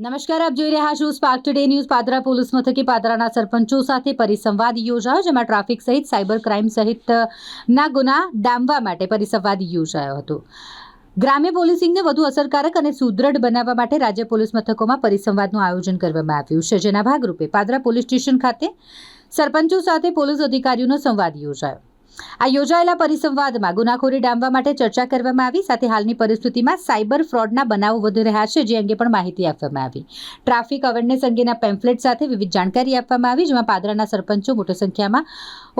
નમસ્કાર, આપ જોઈ રહ્યા છો Spark Today news Padra police મથકે પાદરાના સરપંચો સાથે પરિસંવાદ યોજાયો, જેમાં ટ્રાફિક સહિત સાયબર ક્રાઇમ સહિતના ગુના ડામવા માટે પરિસંવાદ યોજાયો હતો. ગ્રામ્ય પોલીસિંગને વધુ અસરકારક અને સુદૃઢ બનાવવા માટે રાજ્ય પોલીસ મથકોમાં પરિસંવાદનું આયોજન કરવામાં આવ્યું છે. જેના ભાગરૂપે પાદરા પોલીસ સ્ટેશન ખાતે સરપંચો સાથે પોલીસ અધિકારીઓનો સંવાદ યોજાયો. આ યોજાયેલા પરિસંવાદમાં ગુનાખોરી ડામવા માટે ચર્ચા કરવામાં આવી. સાથે હાલની પરિસ્થિતિમાં સાયબર ફ્રોડના બનાવો વધી રહ્યા છે, જે અંગે પણ માહિતી આપવામાં આવી. ટ્રાફિક અવેરનેસ અંગેના પેમ્ફલેટ સાથે વિવિધ જાણકારી આપવામાં આવી, જેમાં પાદરાના સરપંચો મોટી સંખ્યામાં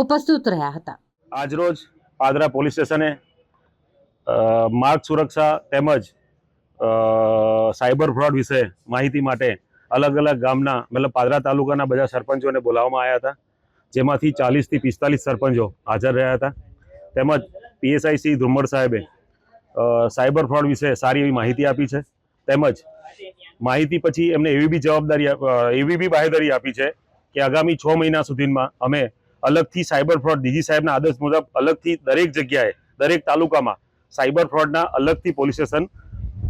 ઉપસ્થિત રહ્યા હતા. આજરોજ પાદરા પોલીસ સ્ટેશને માર્ગ સુરક્ષા તેમજ સાયબર ફ્રોડ વિશે માહિતી માટે અલગ અલગ ગામના, મતલબ પાદરા તાલુકાના બધા સરપંચોને બોલાવવામાં આવ્યા હતા. જેમાંથી ચાલીસથી પિસ્તાલીસ સરપંચો હાજર રહ્યા હતા. તેમજ પીએસઆઈ શ્રી ધુમ્મર સાહેબે સાયબર ફ્રોડ વિશે સારી એવી માહિતી આપી છે. તેમજ માહિતી પછી એમને એવી બી જવાબદારી એવી બી બાહેદારી આપી છે કે આગામી છ મહિના સુધીમાં અમે અલગથી સાયબર ફ્રોડ, ડીજી સાહેબના આદેશ મુજબ અલગથી દરેક જગ્યાએ, દરેક તાલુકામાં સાયબર ફ્રોડના અલગથી પોલીસ સ્ટેશન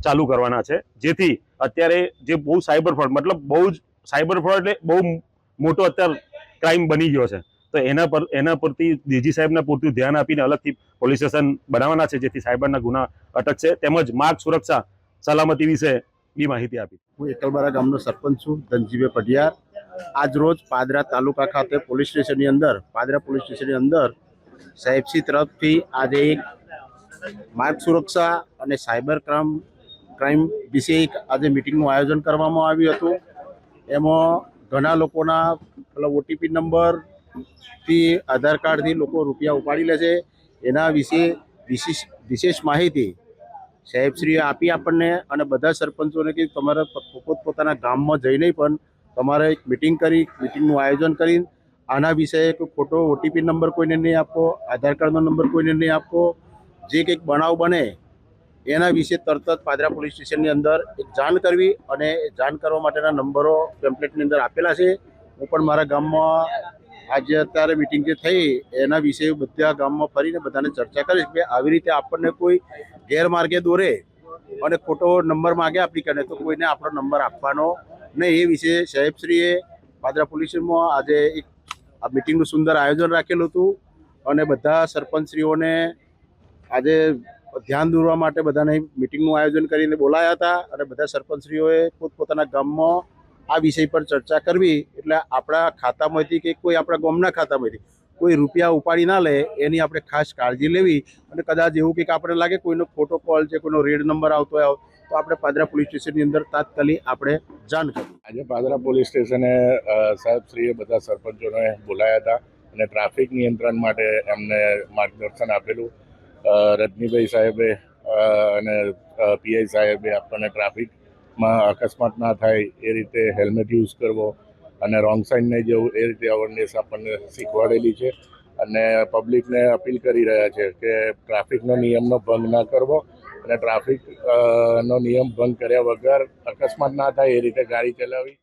ચાલુ કરવાના છે. જેથી અત્યારે જે બહુ સાયબર ફ્રોડ, મતલબ બહુ જ સાયબર ફ્રોડ એટલે બહુ મોટો અત્યારે ક્રાઇમ બની ગયો છે. તો એના પર, એના પરથી ડીજી સાહેબના પૂરતું ધ્યાન આપીને અલગથી પોલીસ સ્ટેશન બનાવવાના છે, જેથી સાયબરના ગુના અટકશે તેમજ માર્ગ સુરક્ષા સલામતી વિશે બી માહિતી આપી. હું એકલબારા ગામનો સરપંચ છું, ધનજીભાઈ પઢિયાર. આજ રોજ પાદરા તાલુકા ખાતે પોલીસ સ્ટેશનની અંદર, પાદરા પોલીસ સ્ટેશનની અંદર સાહેબસી તરફથી આજે એક માર્ગ સુરક્ષા અને સાયબર ક્રાઇમ ક્રાઇમ વિશે એક આજે મિટિંગનું આયોજન કરવામાં આવ્યું હતું. એમાં ઘણા લોકોના પેલા ઓટીપી નંબરથી આધાર કાર્ડથી લોકો રૂપિયા ઉપાડી લે છે. એના વિશે વિશેષ વિશેષ માહિતી સાહેબશ્રીએ આપી આપણને અને બધા સરપંચોને કે તમારે પોતપોતાના ગામમાં જઈને પણ તમારે એક મિટિંગ કરી મિટિંગનું આયોજન કરી આના વિષયે કોઈ ખોટો ઓટીપી નંબર કોઈને નહીં આપો, આધાર કાર્ડનો નંબર કોઈને નહીં આપો, જે કંઈક બનાવ બને એના વિશે તરત જ પાદરા પોલીસ સ્ટેશનની અંદર એક જાણ કરવી અને જાણ કરવા માટેના નંબરો પેમ્પલેટની અંદર આપેલા છે. હું પણ મારા ગામમાં આજે અત્યારે મિટિંગ જે થઈ, એના વિશે બધા ગામમાં ફરીને બધાને ચર્ચા કરીશ કે આવી રીતે આપણને કોઈ ગેરમાર્ગે દોરે અને ખોટો નંબર માગે એપ્લિકને તો કોઈને આપણો નંબર આપવાનો નહીં. એ વિશે સાહેબશ્રીએ પાદરા પોલીસમાં આજે એક આ મિટિંગનું સુંદર આયોજન રાખેલું હતું અને બધા સરપંચશ્રીઓને આજે ધ્યાન દોરવા માટે બધાને મિટિંગનું આયોજન કરીને બોલાયા હતા અને બધા સરપંચશ્રીઓએ પોતપોતાના ગામમાં આ વિષય પર ચર્ચા કરવી એટલે આપણા ખાતામાંથી કે કોઈ આપણા ગામના ખાતામાંથી કોઈ રૂપિયા ઉપાડી ના લે, એની આપણે ખાસ કાળજી લેવી અને કદાચ એવું કંઈક આપણે લાગે કોઈનો ખોટો કોલ છે, કોઈનો રેડ નંબર આવતો હોય, તો આપણે પાદરા પોલીસ સ્ટેશનની અંદર તાત્કાલિક આપણે જાણ કરવી. આજે પાદરા પોલીસ સ્ટેશને સાહેબશ્રીએ બધા સરપંચોને બોલાયા હતા અને ટ્રાફિક નિયંત્રણ માટે એમને માર્ગદર્શન આપેલું. રજનીભાઈ સાહેબે અને પીઆઈ સાહેબે આપણને ટ્રાફિકમાં અકસ્માત ના થાય એ રીતે હેલ્મેટ યુઝ કરવો અને રોંગ સાઈડ નહીં જવું એ રીતે અવેરનેસ આપણને શીખવાડેલી છે. અને પબ્લિકને અપીલ કરી રહ્યા છે કે ટ્રાફિકનો નિયમનો ભંગ ના કરવો અને ટ્રાફિક નો નિયમ ભંગ કર્યા વગર અકસ્માત ના થાય એ રીતે ગાડી ચલાવવી